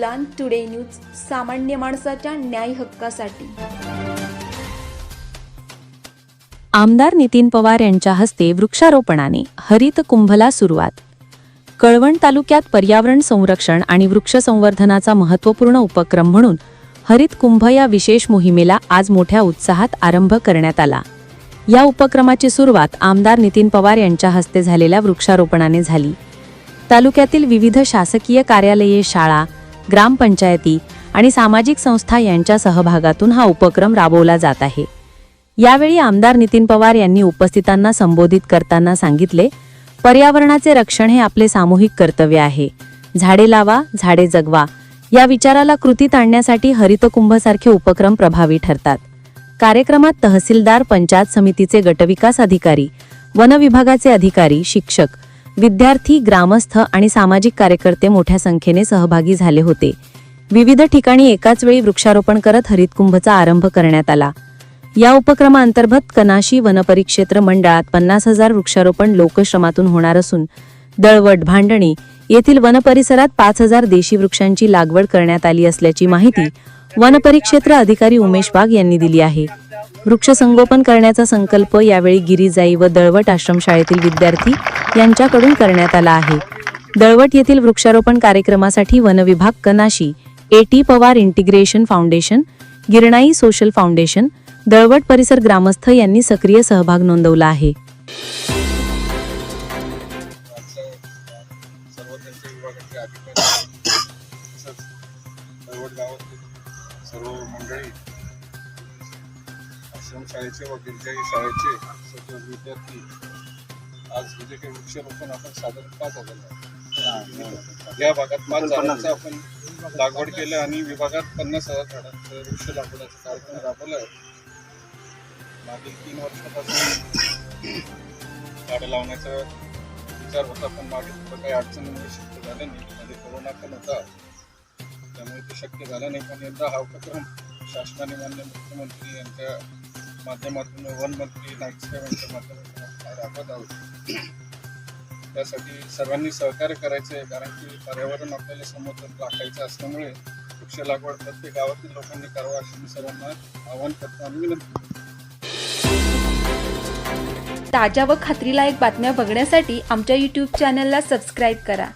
उलान today news सामान्य माणसाच्या न्याय हक्कासाठी. आमदार नितीन पवार यांच्या हस्ते वृक्षारोपणाने हरित कुंभला सुरुवात. कळवण तालुक्यात पर्यावरण संरक्षण आणि वृक्ष संवर्धनाचा महत्त्वपूर्ण उपक्रम म्हणून हरित कुंभ या विशेष मोहिमेला आज मोठ्या उत्साहात आरंभ करण्यात आला. या उपक्रमाची सुरुवात आमदार नितीन पवार यांच्या हस्ते झालेल्या वृक्षारोपणाने झाली. तालुक्यातील विविध शासकीय कार्यालये शाळा ग्रामपंचायती आणि सामाजिक संस्था यांच्या सहभागातून हा उपक्रम राबवला जात आहे. यावेळी आमदार नितीन पवार यांनी उपस्थितांना संबोधित करताना सांगितले पर्यावरणाचे रक्षण हे आपले सामूहिक कर्तव्य आहे. झाडे लावा झाडे जगवा या विचाराला कृतीत आणण्यासाठी हरितकुंभसारखे उपक्रम प्रभावी ठरतात. कार्यक्रमात तहसीलदार पंचायत समितीचे गटविकास अधिकारी वन विभागाचे अधिकारी शिक्षक विद्यार्थी ग्रामस्थ आणि सामाजिक कार्यकर्ते मोठ्या संख्येने सहभागी झाले होते. विविध ठिकाणी एकाच वेळी वृक्षारोपण करत हरितकुंभचा आरंभ करण्यात आला. या उपक्रमाअंतर्गत कनाशी वनपरिक्षेत्र मंडळात पन्नास हजार वृक्षारोपण लोकश्रमातून होणार असून दळवट भांडणी येथील वनपरिसरात पाच हजार देशी वृक्षांची लागवड करण्यात आली असल्याची माहिती वनपरिक्षेत्र अधिकारी उमेश वाघ यांनी दिली आहे. वृक्ष संगोपन करण्याचा संकल्प यावेळी गिरिजाई व दळवट आश्रमशाळेतील विद्यार्थी यांच्याकडून करण्यात आला आहे. दळवट येथील वृक्षारोपण कार्यक्रमासाठी वनविभाग Kanashi AT Pawar integration foundation Girnai social foundation Dalwat परिसर ग्रामस्थ यांनी सक्रिय सहभाग नोंदवला आहे. सर्व मंडळी आश्रमशाळेचे व गिरजाई शाळेचे सर्व विद्यार्थी आज जे काही वृक्षारोपण आपण साधारण पाच हजार या भागात पाच झाडांचं आपण लागवड केलं आणि विभागात पन्नास हजार झाडांचं वृक्ष लागवडाचा कार्यक्रम राबवला आहे. मागील तीन वर्षापासून झाडं लावण्याचा विचार होता पण मागे काही अडचणीमुळे शक्य झालं नाही. मध्ये कोरोना पण होता. त्यामुळे ते शक्य झालं नाही. पण यंदा हा उपक्रम शासनाने मान्य मुख्यमंत्री यांच्या माध्यमातून वन मंत्री नाईकसाहेब यांच्या माध्यमातून राबवत आहोत. त्यासाठी सर्वांनी सहकार्य करायचं आहे कारण की पर्यावरण आपल्याला समोर राखायचं असल्यामुळे वृक्ष लागवड प्रत्येक गावातील लोकांनी करावं अशी मी सर्वांना आवाहन करतो आणि विनंती ताज्या व खात्रीलायक बातम्या बघण्यासाठी आमच्या यूट्यूब चॅनलला सबस्क्राईब करा.